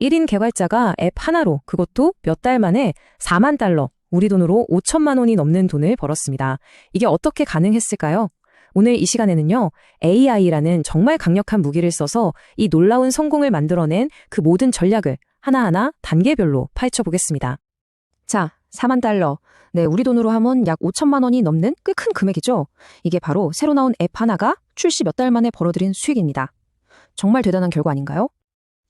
1인 개발자가 앱 하나로 그것도 몇 달 만에 4만 달러, 우리 돈으로 5천만 원이 넘는 돈을 벌었습니다. 이게 어떻게 가능했을까요? 오늘 이 시간에는요, AI라는 정말 강력한 무기를 써서 이 놀라운 성공을 만들어낸 그 모든 전략을 하나하나 단계별로 파헤쳐 보겠습니다. 자, 4만 달러. 네, 우리 돈으로 하면 약 5천만 원이 넘는 꽤 큰 금액이죠. 이게 바로 새로 나온 앱 하나가 출시 몇 달 만에 벌어들인 수익입니다. 정말 대단한 결과 아닌가요?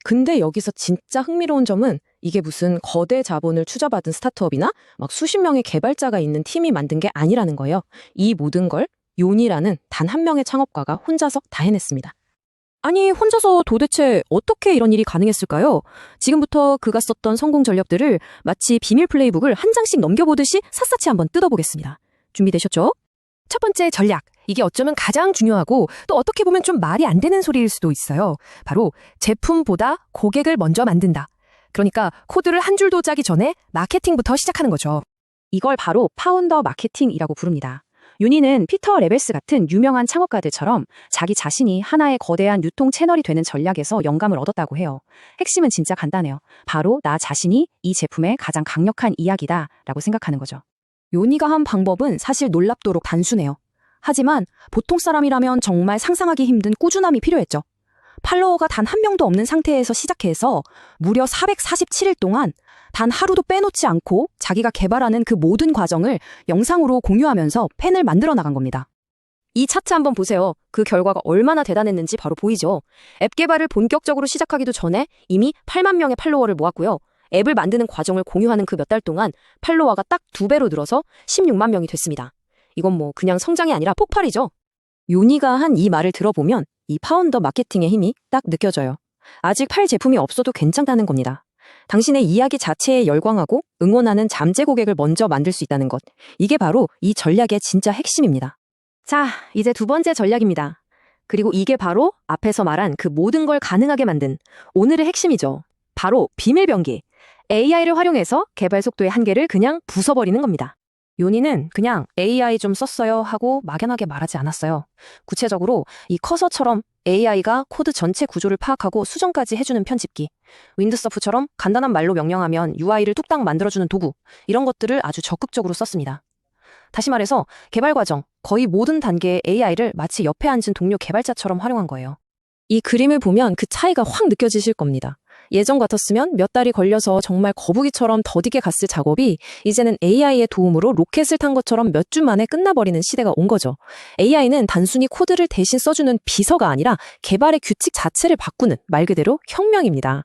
근데 여기서 진짜 흥미로운 점은 이게 무슨 거대 자본을 투자받은 스타트업이나 막 수십 명의 개발자가 있는 팀이 만든 게 아니라는 거예요. 이 모든 걸 요니라는 단 한 명의 창업가가 혼자서 다 해냈습니다. 아니, 혼자서 도대체 어떻게 이런 일이 가능했을까요? 지금부터 그가 썼던 성공 전략들을 마치 비밀 플레이북을 한 장씩 넘겨보듯이 샅샅이 한번 뜯어보겠습니다. 준비되셨죠? 첫 번째 전략. 이게 어쩌면 가장 중요하고 또 어떻게 보면 좀 말이 안 되는 소리일 수도 있어요. 바로 제품보다 고객을 먼저 만든다. 그러니까 코드를 한 줄도 짜기 전에 마케팅부터 시작하는 거죠. 이걸 바로 파운더 마케팅이라고 부릅니다. 윤희는 피터 레벨스 같은 유명한 창업가들처럼 자기 자신이 하나의 거대한 유통 채널이 되는 전략에서 영감을 얻었다고 해요. 핵심은 진짜 간단해요. 바로 나 자신이 이 제품의 가장 강력한 이야기다 라고 생각하는 거죠. 요니가 한 방법은 사실 놀랍도록 단순해요. 하지만 보통 사람이라면 정말 상상하기 힘든 꾸준함이 필요했죠. 팔로워가 단 한 명도 없는 상태에서 시작해서 무려 447일 동안 단 하루도 빼놓지 않고 자기가 개발하는 그 모든 과정을 영상으로 공유하면서 팬을 만들어 나간 겁니다. 이 차트 한번 보세요. 그 결과가 얼마나 대단했는지 바로 보이죠. 앱 개발을 본격적으로 시작하기도 전에 이미 8만 명의 팔로워를 모았고요. 앱을 만드는 과정을 공유하는 그 몇 달 동안 팔로워가 딱 두 배로 늘어서 16만 명이 됐습니다. 이건 뭐 그냥 성장이 아니라 폭발이죠. 요니가 한 이 말을 들어보면 이 파운더 마케팅의 힘이 딱 느껴져요. 아직 팔 제품이 없어도 괜찮다는 겁니다. 당신의 이야기 자체에 열광하고 응원하는 잠재 고객을 먼저 만들 수 있다는 것. 이게 바로 이 전략의 진짜 핵심입니다. 자, 이제 두 번째 전략입니다. 그리고 이게 바로 앞에서 말한 그 모든 걸 가능하게 만든 오늘의 핵심이죠. 바로 비밀병기. AI를 활용해서 개발 속도의 한계를 그냥 부숴버리는 겁니다. 요니는 그냥 AI 좀 썼어요 하고 막연하게 말하지 않았어요. 구체적으로 이 커서처럼 AI가 코드 전체 구조를 파악하고 수정까지 해주는 편집기, 윈드서프처럼 간단한 말로 명령하면 UI를 뚝딱 만들어주는 도구, 이런 것들을 아주 적극적으로 썼습니다. 다시 말해서 개발 과정, 거의 모든 단계의 AI를 마치 옆에 앉은 동료 개발자처럼 활용한 거예요. 이 그림을 보면 그 차이가 확 느껴지실 겁니다. 예전 같았으면 몇 달이 걸려서 정말 거북이처럼 더디게 갔을 작업이 이제는 AI의 도움으로 로켓을 탄 것처럼 몇 주 만에 끝나버리는 시대가 온 거죠. AI는 단순히 코드를 대신 써주는 비서가 아니라 개발의 규칙 자체를 바꾸는 말 그대로 혁명입니다.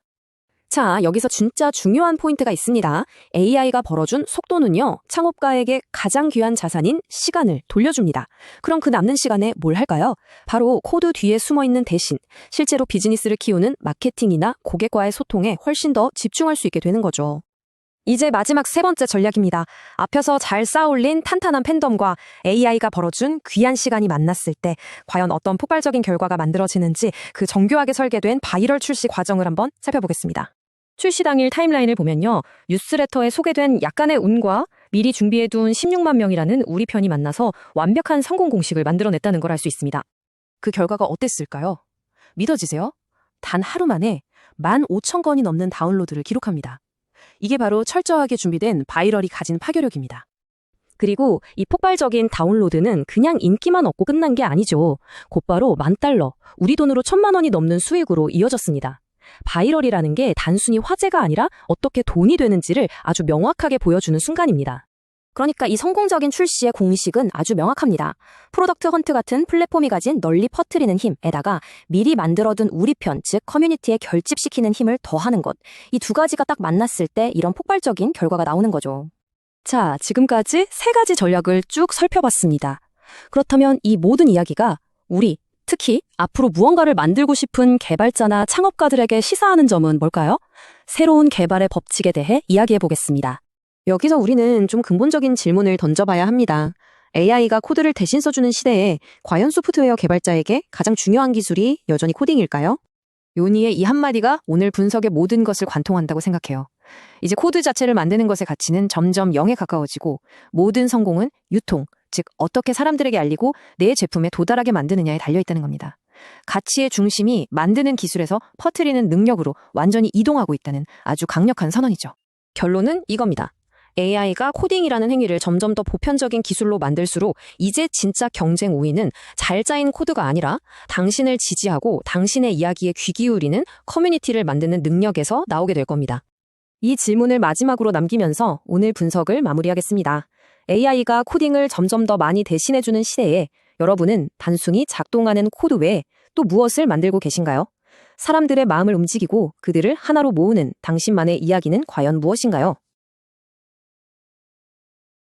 자, 여기서 진짜 중요한 포인트가 있습니다. AI가 벌어준 속도는요, 창업가에게 가장 귀한 자산인 시간을 돌려줍니다. 그럼 그 남는 시간에 뭘 할까요? 바로 코드 뒤에 숨어 있는 대신 실제로 비즈니스를 키우는 마케팅이나 고객과의 소통에 훨씬 더 집중할 수 있게 되는 거죠. 이제 마지막 세 번째 전략입니다. 앞에서 잘 쌓아올린 탄탄한 팬덤과 AI가 벌어준 귀한 시간이 만났을 때 과연 어떤 폭발적인 결과가 만들어지는지 그 정교하게 설계된 바이럴 출시 과정을 한번 살펴보겠습니다. 출시 당일 타임라인을 보면요. 뉴스레터에 소개된 약간의 운과 미리 준비해둔 16만 명이라는 우리 편이 만나서 완벽한 성공 공식을 만들어냈다는 걸 알 수 있습니다. 그 결과가 어땠을까요? 믿어지세요? 단 하루 만에 15,000건이 넘는 다운로드를 기록합니다. 이게 바로 철저하게 준비된 바이럴이 가진 파괴력입니다. 그리고 이 폭발적인 다운로드는 그냥 인기만 얻고 끝난 게 아니죠. 곧바로 만 달러, 우리 돈으로 천만 원이 넘는 수익으로 이어졌습니다. 바이럴이라는 게 단순히 화제가 아니라 어떻게 돈이 되는지를 아주 명확하게 보여주는 순간입니다. 그러니까 이 성공적인 출시의 공식은 아주 명확합니다. 프로덕트 헌트 같은 플랫폼이 가진 널리 퍼뜨리는 힘에다가 미리 만들어둔 우리 편, 즉 커뮤니티에 결집시키는 힘을 더하는 것. 이 두 가지가 딱 만났을 때 이런 폭발적인 결과가 나오는 거죠. 자, 지금까지 세 가지 전략을 쭉 살펴봤습니다. 그렇다면 이 모든 이야기가 우리, 특히 앞으로 무언가를 만들고 싶은 개발자나 창업가들에게 시사하는 점은 뭘까요? 새로운 개발의 법칙에 대해 이야기해 보겠습니다. 여기서 우리는 좀 근본적인 질문을 던져봐야 합니다. AI가 코드를 대신 써주는 시대에 과연 소프트웨어 개발자에게 가장 중요한 기술이 여전히 코딩일까요? 요니의 이 한마디가 오늘 분석의 모든 것을 관통한다고 생각해요. 이제 코드 자체를 만드는 것의 가치는 점점 0에 가까워지고 모든 성공은 유통, 즉 어떻게 사람들에게 알리고 내 제품에 도달하게 만드느냐에 달려 있다는 겁니다. 가치의 중심이 만드는 기술에서 퍼트리는 능력으로 완전히 이동하고 있다는 아주 강력한 선언이죠. 결론은 이겁니다. AI가 코딩이라는 행위를 점점 더 보편적인 기술로 만들수록 이제 진짜 경쟁 우위는 잘 짜인 코드가 아니라 당신을 지지하고 당신의 이야기에 귀 기울이는 커뮤니티를 만드는 능력에서 나오게 될 겁니다. 이 질문을 마지막으로 남기면서 오늘 분석을 마무리하겠습니다. AI가 코딩을 점점 더 많이 대신해주는 시대에 여러분은 단순히 작동하는 코드 외에 또 무엇을 만들고 계신가요? 사람들의 마음을 움직이고 그들을 하나로 모으는 당신만의 이야기는 과연 무엇인가요?